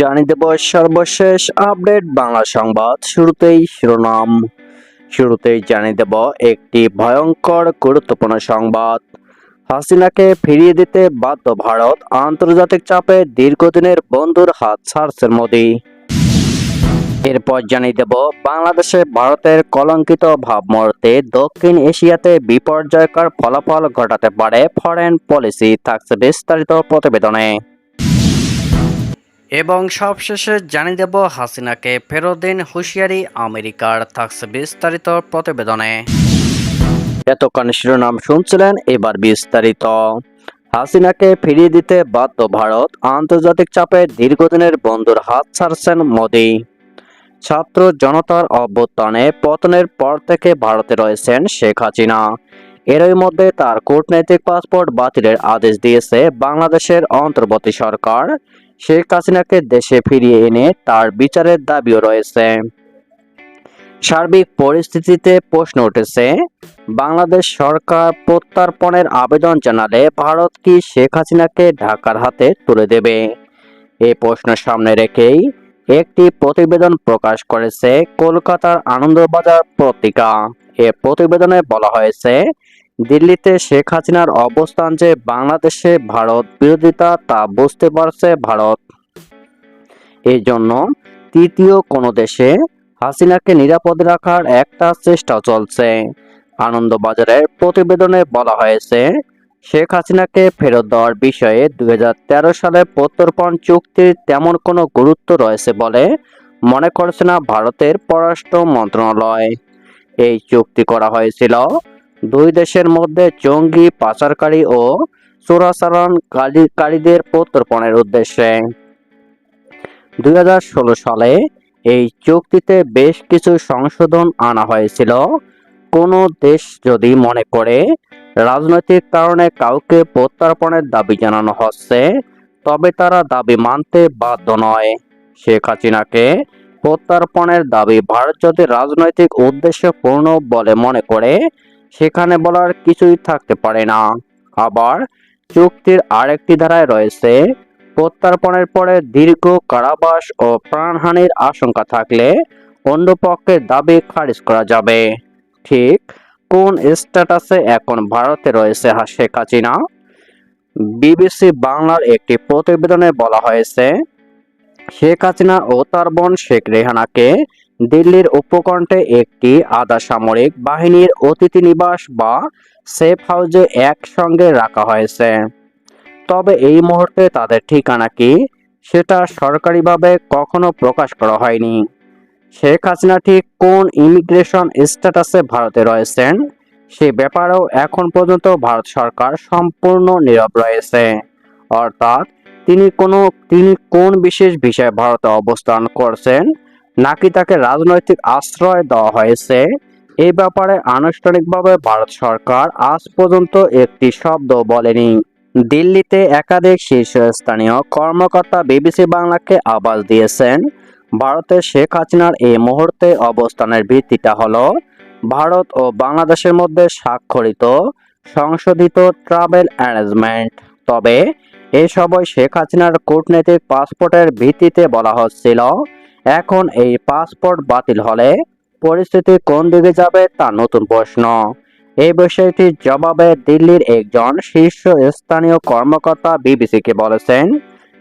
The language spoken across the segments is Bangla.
জানিয়ে দেব সর্বশেষ আপডেট বাংলা সংবাদ। শুরুতেই শিরোনাম। শুরুতেই জানিয়ে দেব একটি ভয়ঙ্কর গুরুত্বপূর্ণ সংবাদ। হাসিনাকে ফিরিয়ে দিতে বাধ্য ভারত, আন্তর্জাতিক চাপে দীর্ঘদিনের বন্ধুর হাত ছাড়ছেন মোদী। এরপর জানিয়ে দেব বাংলাদেশে ভারতের কলঙ্কিত ভাবমূর্তি দক্ষিণ এশিয়াতে বিপর্যয়কর ফলাফল ঘটাতে পারে ফরেন পলিসি থাকছে বিস্তারিত প্রতিবেদনে। এবং সবশেষে জানিয়ে দেব হাসিনাকে ফেরত দিন হুঁশিয়ারি আমেরিকার থাকছে বিস্তারিত প্রতিবেদনে। এতক্ষণ শিরোনাম শুনছিলেন এবার বিস্তারিত। হাসিনাকে ফিরিয়ে দিতে বাধ্য ভারত, আন্তর্জাতিক চাপে দীর্ঘদিনের বন্ধুর হাত ছাড়ছেন মোদী। ছাত্র জনতার অভ্যুত্থানে পতনের পর থেকে ভারতে রয়েছেন শেখ হাসিনা। এরই মধ্যে তার কূটনৈতিক পাসপোর্ট বাতিলের আদেশ দিয়েছে বাংলাদেশের অন্তর্বর্তী সরকার। শেখ হাসিনাকে দেশে ফিরিয়ে এনে তার বিচারের দাবিও রয়েছে। সার্বিক পরিস্থিতিতে প্রশ্ন উঠেছে, বাংলাদেশ সরকার প্রত্যার্পণের আবেদন জানালে ভারত কি শেখ হাসিনাকে ঢাকার হাতে তুলে দেবে? এ প্রশ্ন সামনে রেখেই একটি প্রতিবেদন প্রকাশ করেছে কলকাতার আনন্দবাজার পত্রিকা। এ প্রতিবেদনে বলা হয়েছে, দিল্লিতে শেখ হাসিনার অবস্থান যে বাংলাদেশে ভারত বিরোধিতা তা বুঝতে পারছে ভারত। এই জন্য তৃতীয় কোনো দেশে হাসিনাকে নিরাপদে রাখার একটা চেষ্টা চলছে। আনন্দবাজারের প্রতিবেদনে বলা হয়েছে, শেখ হাসিনাকে ফেরত দেওয়ার বিষয়ে দুই হাজার তেরো সালে প্রত্যর্পণ চুক্তির তেমন কোনো গুরুত্ব রয়েছে বলে মনে করছে না ভারতের পররাষ্ট্র মন্ত্রণালয়। এই চুক্তি করা হয়েছিল। দুই দেশের মধ্যে জঙ্গি পাচারকারী ও চোরাচালানকারীদের প্রত্যর্পণের উদ্দেশ্যে। দুই হাজার ষোলো সালে এই চুক্তিতে বেশ কিছু সংশোধন আনা হয়েছিল। কোনো দেশ যদি মনে করে রাজনৈতিক কারণে কাউকে প্রত্যর্পণের দাবি জানানো হচ্ছে, তবে তারা দাবি মানতে বাধ্য নয়। শেখ হাসিনাকে প্রত্যর্পণের দাবি ভারত যদি রাজনৈতিক উদ্দেশ্য পূর্ণ বলে মনে করে, সেখানে বলার কিছুই থাকতে পারে না। আবার চুক্তির আরেকটি ধারায় রয়েছে, প্রত্যর্পণের পরে দীর্ঘ কারাবাস ও প্রাণহানির আশঙ্কা থাকলে অন্য পক্ষের দাবি খারিজ করা যাবে। ঠিক কোন স্ট্যাটাসে এখন ভারতে রয়েছে শেখ হাসিনা? বিবিসি বাংলার একটি প্রতিবেদনে বলা হয়েছে শেখ হাসিনা ও তার বোন শেখ রেহানাকে দিল্লির উপকণ্ঠে একটি আধা সামরিক বাহিনীর অতিথি নিবাস বা সেফ হাউসে একসঙ্গে রাখা হয়েছে। তবে এই মুহূর্তে তাদের ঠিকানা কি সেটা সরকারিভাবে কখনো প্রকাশ করা হয়নি। শেখ হাসিনা ঠিক কোন ইমিগ্রেশন স্ট্যাটাসে ভারতে রয়েছেন সে ব্যাপারেও এখন পর্যন্ত ভারত সরকার সম্পূর্ণ নীরব রয়েছে। অর্থাৎ তিনি কোনো, তিনি কোন বিশেষ বিষয়ে ভারতে অবস্থান করছেন? নাকি তাকে রাজনৈতিক আশ্রয় দেওয়া হয়েছে? এই ব্যাপারে আনুষ্ঠানিকভাবে ভারত সরকার আজ পর্যন্ত একটি শব্দ বলেনি। দিল্লিতে একাধিক শীর্ষস্থানীয় কর্মকর্তা বিবিসি বাংলাকে আবাস দিয়েছেন। ভারতের শেখ হাসিনার এই মুহূর্তে অবস্থানের ভিত্তিটা হলো ভারত ও বাংলাদেশের মধ্যে স্বাক্ষরিত সংশোধিত ট্রাভেল অ্যারেঞ্জমেন্ট। তবে এই সময় শেখ হাসিনার কূটনৈতিক পাসপোর্টের ভিত্তিতে বলা হচ্ছিল। এখন এই পাসপোর্ট বাতিল হলে পরিস্থিতি কোন দিকে যাবে তা নতুন প্রশ্ন। এই বিষয়টির জবাবে দিল্লির একজন শীর্ষ স্থানীয় কর্মকর্তা বিবিসিকে বলেছেন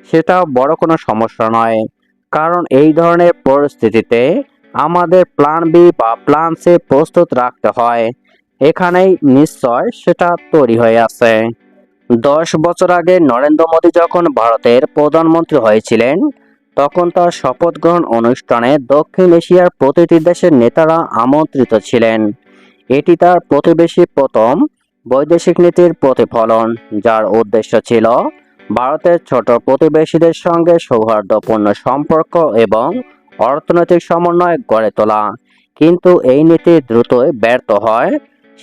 সেটা বড় কোনো সমস্যা নয়। কারণ এই ধরনের পরিস্থিতিতে আমাদের প্ল্যান বি বা প্ল্যান সি প্রস্তুত রাখতে হয়। এখানেই নিশ্চয় সেটা তৈরি হয়ে আছে। দশ বছর আগে নরেন্দ্র মোদী যখন ভারতের প্রধানমন্ত্রী হয়েছিলেন, তখন তার শপথ গ্রহণ অনুষ্ঠানে দক্ষিণ এশিয়ার প্রতিটি দেশের নেতারা আমন্ত্রিত ছিলেন। এটি তার প্রতিবেশী প্রথম বৈদেশিক নীতির প্রতিফলন, যার উদ্দেশ্য ছিল ভারতের ছোট প্রতিবেশীদের সঙ্গে সৌহার্দ্যপূর্ণ সম্পর্ক এবং অর্থনৈতিক সমন্বয় গড়ে তোলা। কিন্তু এই নীতি দ্রুতই ব্যর্থ হয়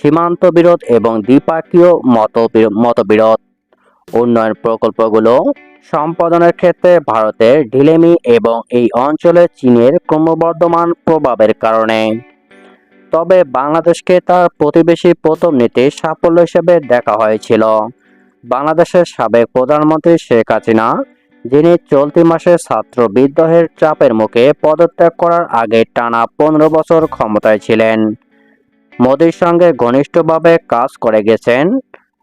সীমান্ত বিরোধ এবং দ্বিপাক্ষীয় মতবি- মতবিরোধ। উন্নয়ন প্রকল্পগুলো সম্পাদনের ক্ষেত্রে ভারতের ঢিলেমি এবং এই অঞ্চলে চীনের ক্রমবর্ধমান প্রভাবের কারণে। তবে বাংলাদেশকে তার প্রতিবেশী প্রথম নীতির সাফল্য হিসেবে দেখা হয়েছিল। বাংলাদেশের সাবেক প্রধানমন্ত্রী শেখ হাসিনা, যিনি চলতি মাসে ছাত্র বিদ্রোহের চাপের মুখে পদত্যাগ করার আগে টানা পনেরো বছর ক্ষমতায় ছিলেন। মোদীর সঙ্গে ঘনিষ্ঠভাবে কাজ করে গেছেন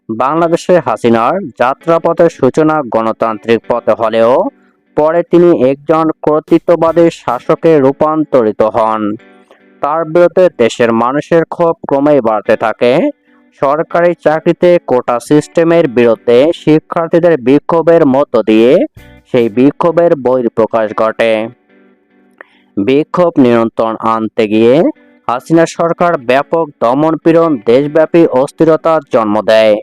বাংলাদেশে হাসিনার যাত্রাপথের সূচনা গণতান্ত্রিক পথে হলেও পরে তিনি একজন কর্তৃত্ববাদী শাসকে রূপান্তরিত হন। তার বিরুদ্ধে দেশের মানুষের ক্ষোভ ক্রমেই বাড়তে থাকে। সরকারি চাকরিতে কোটা সিস্টেমের বিরুদ্ধে শিক্ষার্থীদের বিক্ষোভের মধ্য দিয়ে সেই বিক্ষোভের বহিঃপ্রকাশ ঘটে। বিক্ষোভ নিয়ন্ত্রণ আনতে গিয়ে হাসিনা সরকার ব্যাপক দমনপীড়ন, দেশব্যাপী অস্থিরতার জন্ম দেয়।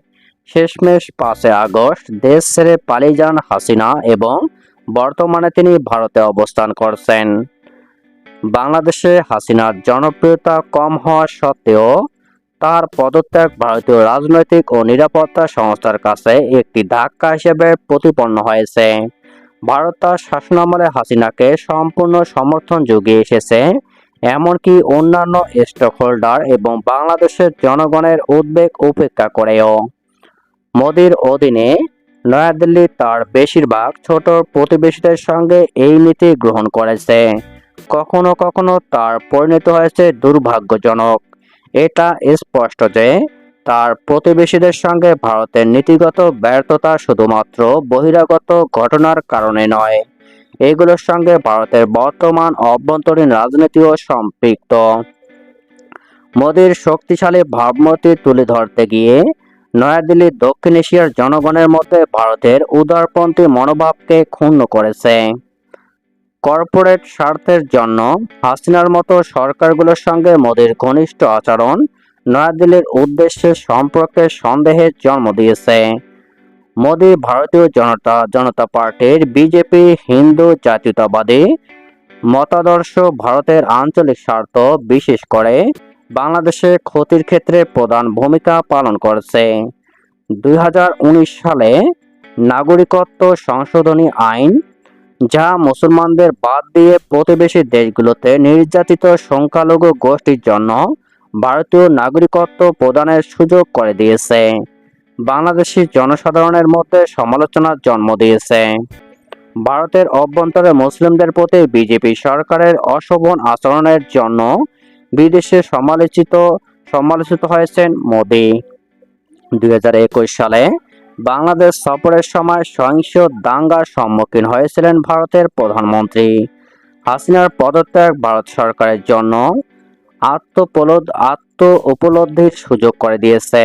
শেষমেশ পাঁচে আগস্ট দেশ ছেড়ে পালিয়ে যান হাসিনা এবং বর্তমানে তিনি ভারতে অবস্থান করছেন। বাংলাদেশে হাসিনার জনপ্রিয়তা কম হওয়া সত্ত্বেও তার পদত্যাগ ভারতীয় রাজনৈতিক ও নিরাপত্তা সংস্থার কাছে একটি ধাক্কা হিসেবে প্রতিপন্ন হয়েছে। ভারত তার শাসনামলে হাসিনাকে সম্পূর্ণ সমর্থন জুগিয়ে এসেছে। এমনকি অন্যান্য স্টক হোল্ডার এবং বাংলাদেশের জনগণের উদ্বেগ উপেক্ষা করেও। মোদির অধীনে নয়াদিল্লি তার বেশিরভাগ ছোট প্রতিবেশীদের সঙ্গে এই নীতি গ্রহণ করেছে। কখনো কখনো তার পরিণত হয়েছে দুর্ভাগ্যজনক। এটা স্পষ্ট যে তার প্রতিবেশীদের সঙ্গে ভারতের নীতিগত ব্যর্থতা শুধুমাত্র বহিরাগত ঘটনার কারণে নয়। এগুলোর সঙ্গে ভারতের বর্তমান অভ্যন্তরীণ রাজনীতিও সম্পৃক্ত। মোদীর শক্তিশালী ভাবমূর্তি তুলে ধরতে গিয়ে নয়াদিল্লি দক্ষিণ এশিয়ার জনগণের মধ্যে ভারতের উদারপন্থী মনোভাবকে ক্ষুণ্ণ করেছে। কর্পোরেট স্বার্থের জন্য হাসিনার মতো সরকারগুলোর সঙ্গে মোদীর ঘনিষ্ঠ আচরণ নয়াদিল্লির উদ্দেশ্যে সম্পর্কে সন্দেহের জন্ম দিয়েছে। মোদী ভারতীয় জনতা জনতা পার্টির বিজেপি হিন্দু জাতীয়তাবাদী মতাদর্শ ভারতের আঞ্চলিক স্বার্থ বিশেষ করে বাংলাদেশে ক্ষতির ক্ষেত্রে প্রধান ভূমিকা পালন করেছে। দুই হাজার উনিশ সালে নাগরিকত্ব সংশোধনী আইন, যা মুসলমানদের বাদ দিয়ে প্রতিবেশী দেশগুলোতে নির্যাতিত সংখ্যালঘু গোষ্ঠীর জন্য ভারতীয় নাগরিকত্ব প্রদানের সুযোগ করে দিয়েছে। বাংলাদেশি জনসাধারণের মধ্যে সমালোচনার জন্ম দিয়েছে। ভারতের অভ্যন্তরে মুসলিমদের প্রতি বিজেপি সরকারের অশোভন আচরণের জন্য বিদেশে সমালোচিত সমালোচিত হয়েছেন মোদি। দুই হাজার একুশ সালে বাংলাদেশ সফরের সময় সহিংস দাঙ্গার সম্মুখীন হয়েছিলেন ভারতের প্রধানমন্ত্রী। হাসিনার পদত্যাগ ভারত সরকারের জন্য আত্মপলদ আত্ম উপলব্ধির সুযোগ করে দিয়েছে।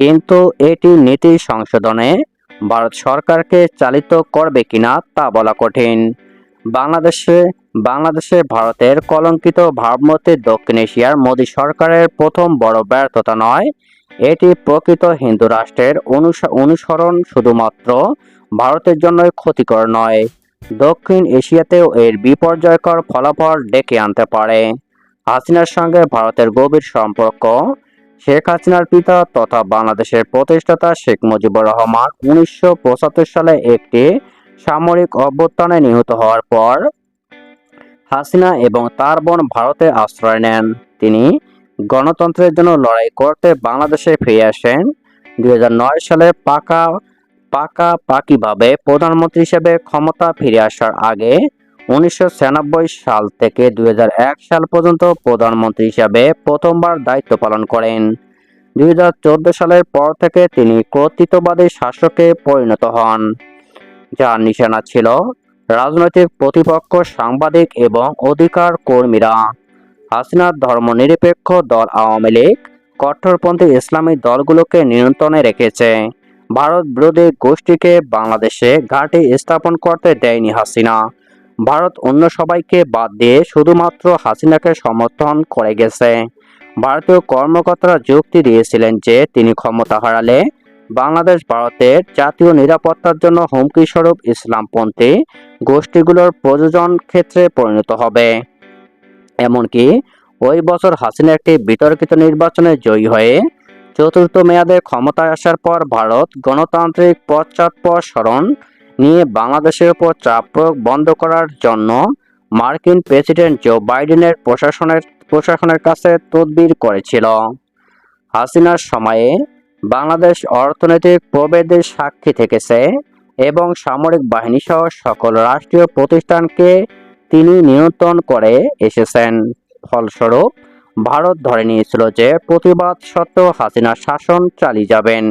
কিন্তু এটি নীতি সংশোধনে ভারত সরকারকে চালিত করবে কিনা তা বলা কঠিন। বাংলাদেশে বাংলাদেশে ভারতের কলঙ্কিত ভাবমূর্তি দক্ষিণ এশিয়ার মোদী সরকারের প্রথম বড় ব্যর্থতা নয়, এটি প্রকৃত হিন্দু রাষ্ট্রের অনুস- অনুসরণ শুধুমাত্র ভারতের জন্যই ক্ষতিকর নয়, দক্ষিণ এশিয়াতেও এর বিপর্যয়কর ফলাফল ডেকে আনতে পারে। হাসিনার সঙ্গে ভারতের গভীর সম্পর্ক শেখ হাসিনার পিতা তথা বাংলাদেশের প্রতিষ্ঠাতা শেখ মুজিবুর রহমান উনিশশো পঁচাত্তর সালে একটি সামরিক অভ্যুত্থানে নিহত হওয়ার পর হাসিনা এবং তার বোন ভারতে আশ্রয় নেন। তিনি গণতন্ত্রের জন্য লড়াই করতে বাংলাদেশে ফিরে আসেন। দুই হাজার নয় সালে পাকা পাকা পাকিভাবে প্রধানমন্ত্রী হিসেবে ক্ষমতা ফিরে আসার আগে উনিশশো সাল থেকে দুই হাজার এক সাল পর্যন্ত প্রধানমন্ত্রী হিসাবে প্রথমবার দায়িত্ব পালন করেন। দুই হাজার চোদ্দ সালের পর থেকে তিনি কর্তৃত্ববাদী শাসকে পরিণত হন। যার নিশানা ছিল রাজনৈতিক প্রতিপক্ষ, সাংবাদিক এবং অধিকার কর্মীরা। হাসিনার ধর্মনিরপেক্ষ দল আওয়ামী লীগ কট্টরপন্থী ইসলামী দলগুলোকে নিয়ন্ত্রণে রেখেছে। ভারত বিরোধী গোষ্ঠীকে বাংলাদেশে ঘাঁটি স্থাপন করতে দেয়নি হাসিনা। ভারত অন্য সবাইকে বাদ দিয়ে শুধুমাত্র হাসিনাকে সমর্থন করে গেছে। ভারতীয় কর্মকর্তারা যুক্তি দিয়েছিলেন যে তিনি ক্ষমতা হারালে বাংলাদেশ ভারতের জাতীয় নিরাপত্তার জন্য হুমকি স্বরূপ ইসলামপন্থী গোষ্ঠীগুলোর প্রযোজন ক্ষেত্রে পরিণত হবে। এমনকি ওই বছর হাসিনা একটি বিতর্কিত নির্বাচনে জয়ী হয়ে চতুর্থ মেয়াদে ক্ষমতায় আসার পর ভারত গণতান্ত্রিক পশ্চাৎপসরণ নিয়ে বাংলাদেশের উপর চাপ প্রয়োগ বন্ধ করার জন্য মার্কিন প্রেসিডেন্ট জো বাইডেনের প্রশাসনের প্রশাসনের কাছে তদবির করেছিল। হাসিনার সময়ে বাংলাদেশ অর্থনৈতিক প্রবেদের সাক্ষী থেকেছে এবং সামরিক বাহিনী সহ সকল রাষ্ট্রীয় প্রতিষ্ঠানকে তিনি নিয়ন্ত্রণ করে এসেছেন। ফলস্বরূপ, ভারত ধরে নিয়েছিল যে প্রতিবাদ সত্ত্বেও হাসিনা শাসন চালিয়ে যাবেন।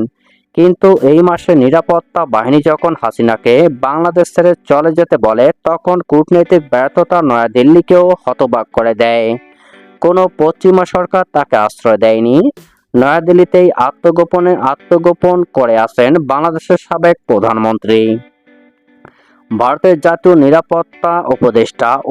কিন্তু এই মাসে নিরাপত্তা বাহিনী যখন হাসিনাকে বাংলাদেশ ছেড়ে চলে যেতে বলে, তখন কূটনৈতিক ব্যর্থতা নয়াদিল্লিকেও হতবাক করে দেয়। কোনো পশ্চিমা সরকার তাকে আশ্রয় দেয়নি। নয়াদিল্লিতেই আত্মগোপনে আত্মগোপন করে আছেন বাংলাদেশের সাবেক প্রধানমন্ত্রী। ভারতের জাতীয় নিরাপত্তা উপদেষ্টা